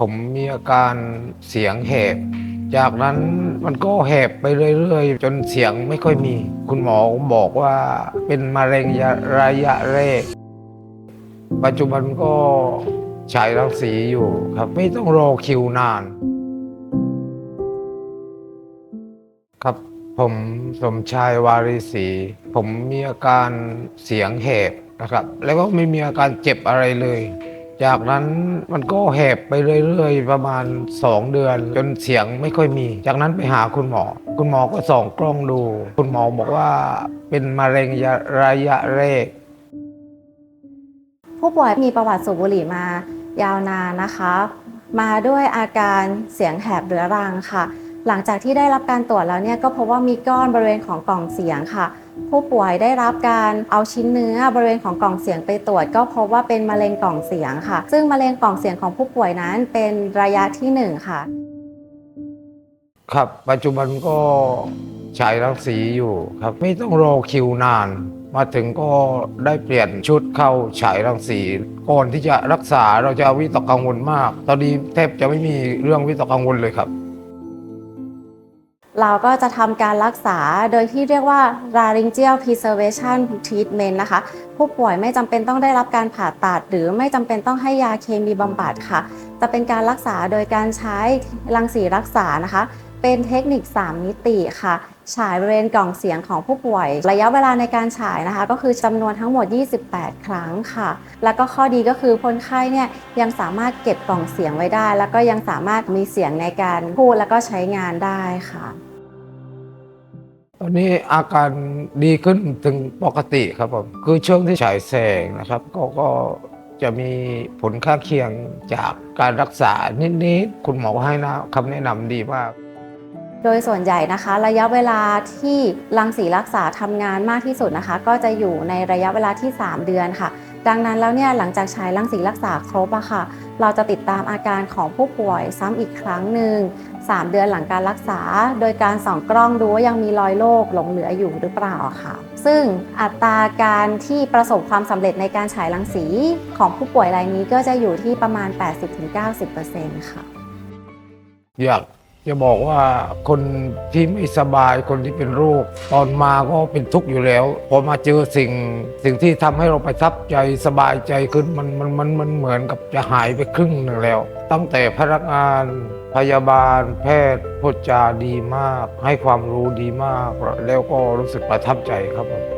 ผมมีอาการเสียงแหบ จากนั้นมันก็แหบไปเรื่อยๆ จนเสียงไม่ค่อยมี คุณหมอบอกว่าเป็นมะเร็งระยะแรก ปัจจุบันก็ฉายรังสีอยู่ครับไม่ต้องรอคิวนาน ครับผมสมชายวารีศรีผมมีอาการเสียงแหบนะครับ แล้วก็ไม่มีอาการเจ็บอะไรเลย จากนั้นมันก็แหบไปเรื่อยๆ ประมาณ 2 เดือน จนเสียงไม่ค่อยมี จากนั้นไปหาคุณหมอ คุณหมอก็ส่องกล้องดู คุณหมอบอกว่าเป็นมะเร็งระยะแรก ผู้ป่วยมีประวัติสูบบุหรี่มายาวนานนะคะ มาด้วยอาการเสียงแหบเรื้อรังค่ะ หลังจากที่ได้รับการตรวจแล้วเนี่ยก็พบว่ามีก้อนบริเวณของกล่องเสียงค่ะ ผู้ป่วยได้รับการเอาชิ้นเนื้อบริเวณของกล่องเสียงไปตรวจ ก็พบว่าเป็นมะเร็งกล่องเสียงค่ะ ซึ่งมะเร็งกล่องเสียงของผู้ป่วยนั้นเป็นระยะที่หนึ่งค่ะ ครับปัจจุบันก็ฉายรังสีอยู่ครับไม่ต้องรอคิวนาน มาถึงก็ได้เปลี่ยนชุดเข้าฉายรังสี ก่อนที่จะรักษาเราจะวิตกกังวลมาก ตอนนี้แทบจะไม่มีเรื่องวิตกกังวลเลยครับ เราก็จะทำการรักษาโดยที่เรียกว่า laryngeal preservation treatment นะคะ ผู้ป่วยไม่จำเป็นต้องได้รับการผ่าตัด หรือไม่จำเป็นต้องให้ยาเคมีบำบัดค่ะ จะเป็นการรักษาโดยการใช้รังสีรักษานะคะ เป็นเทคนิค 3 มิติค่ะ ฉายบริเวณกล่องเสียงของผู้ป่วย ระยะเวลาในการฉายนะคะ ก็คือจำนวนทั้งหมด 28 ครั้งค่ะ แล้วก็ข้อดีก็คือคนไข้เนี่ยยังสามารถเก็บกล่องเสียงไว้ได้ แล้วก็ยังสามารถมีเสียงในการพูดแล้วก็ใช้งานได้ค่ะ ตอนนี้อาการดีขึ้นถึงปกติครับผมคือช่วงที่ฉายแสงนะครับ ก็ก็จะมีผลข้างเคียงจากการรักษานิดๆคุณหมอให้นะคำแนะนำดีมากโดยส่วนใหญ่นะคะ ระยะเวลาที่รังสีรักษาทำงานมากที่สุดนะคะ ก็จะอยู่ในระยะเวลาที่ 3 เดือนค่ะ ดังนั้นแล้วเนี่ยหลังจากใช้รังสีรักษาครบอะค่ะ เราจะติดตามอาการของผู้ป่วยซ้ำอีกครั้งหนึ่ง3 เดือนหลังการรักษา โดยการส่องกล้องดูว่ายังมีรอยโรคหลงเหลืออยู่หรือเปล่าค่ะ ซึ่งอัตราการที่ประสบความสำเร็จในการฉายรังสีของผู้ป่วยรายนี้ก็จะอยู่ที่ประมาณ 80-90%ค่ะอยาก จะบอกว่าคนที่ไม่สบายคนที่เป็นโรค ตอนมาก็เป็นทุกข์อยู่แล้ว พอมาเจอสิ่งสิ่งที่ทำให้เราประทับใจสบายใจขึ้นมันมันมันมันเหมือนกับจะหายไปครึ่งหนึ่งแล้ว ตั้งแต่พนักงานพยาบาลแพทย์พูดจาดีมาก ให้ความรู้ดีมาก แล้วก็รู้สึกประทับใจครับผม